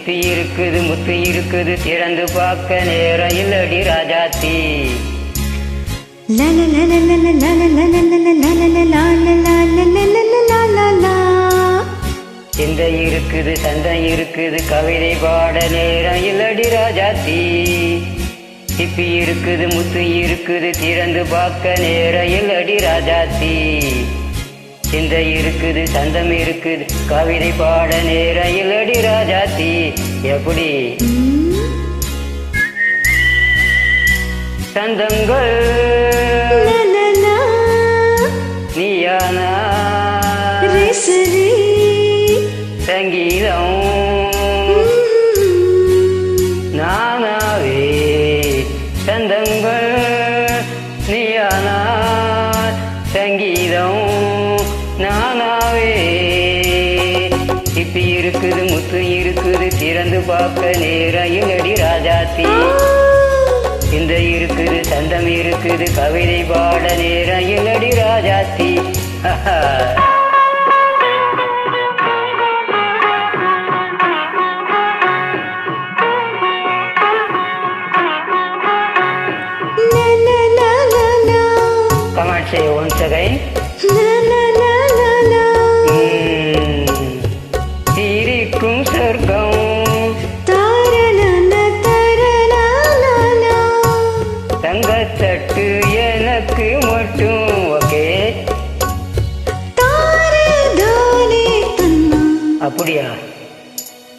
முத்து இருக்குது முத்து இருக்குது திறந்து பார்க்க நேரம் இல்லடி ராஜாத்தி சிந்தை இருக்குது சந்தை இருக்குது கவிதை பாட நேரம் இல்லடி ராஜாத்தி சிப்பி இருக்குது முத்து இருக்குது திறந்து பார்க்க நேரம் இல்லடி தீ சிந்தை இருக்குது சந்தம் இருக்குது. கவிதை பாட நேரையில் அடி ராஜாத்தி. எப்படி? சந்தங்கள். நீயானா? சங்கீதம். நானாவே சந்தங்கள். நீயானா? சங்கீதம். பார்க்க நேரம் நடி ராஜாத்தி. இந்த இருக்குது சந்தம் இருக்குது கவிதை பாட நேரம் எங்கடி ராஜாத்தி. Comment say once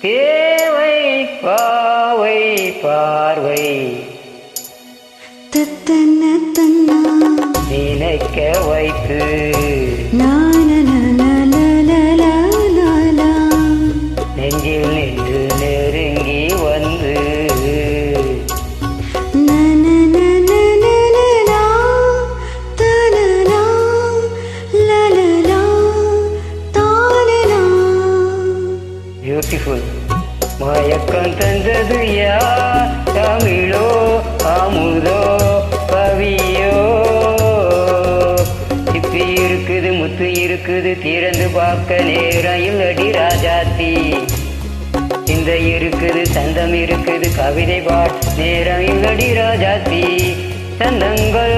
தேவை பாவை பார்வை. Tattana tanna நினைக்க வைத்து La பியூட்டிஃபுல் மயக்கம் தந்தது யார் தமிழோ அமுதோ கவியோ சிப்பி இருக்குது முத்து இருக்குது திறந்து பார்க்க நேரம் இல்லடி ராஜாத்தி இந்த இருக்குது சந்தம் இருக்குது கவிதை பாட் நேரம் இல்லடி ராஜாத்தி சந்தங்கள்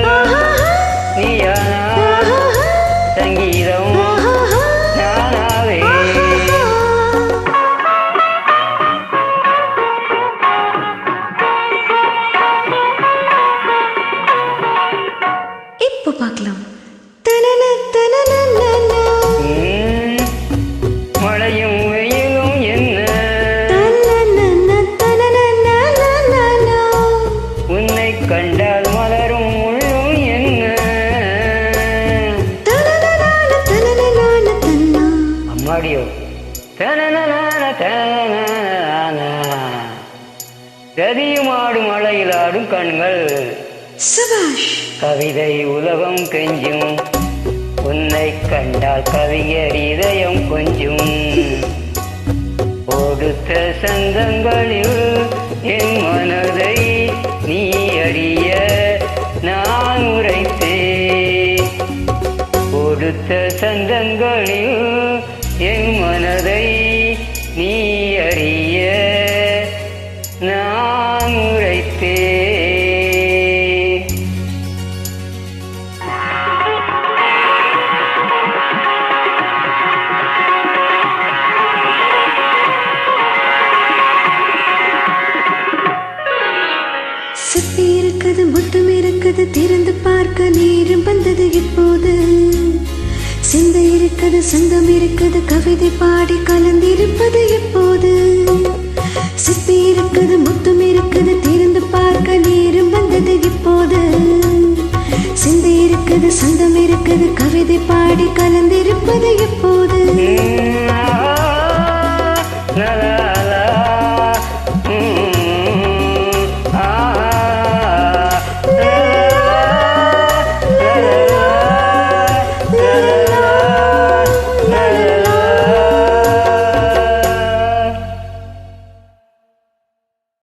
மழையில் ஆடும் கண்கள். சபாஷ். கவிதை உலகம் கெஞ்சும். உன்னை கண்டால் கவிஞர் இதயம் கொஞ்சும். கொடுத்த சந்தங்களில் என் திறந்து பார்க்க நேரம் வந்தது இப்போது. சிந்தை இருக்குது சந்தம் இருக்குது கவிதை பாடி கலந்திருப்பது எப்போது சித்தி இருக்குது முத்தம் இருக்குது திறந்து பார்க்க நேரம் வந்தது இப்போது. சிந்தை இருக்குது சந்தம் இருக்குது கவிதை பாடி கலந்திருப்பது எப்போது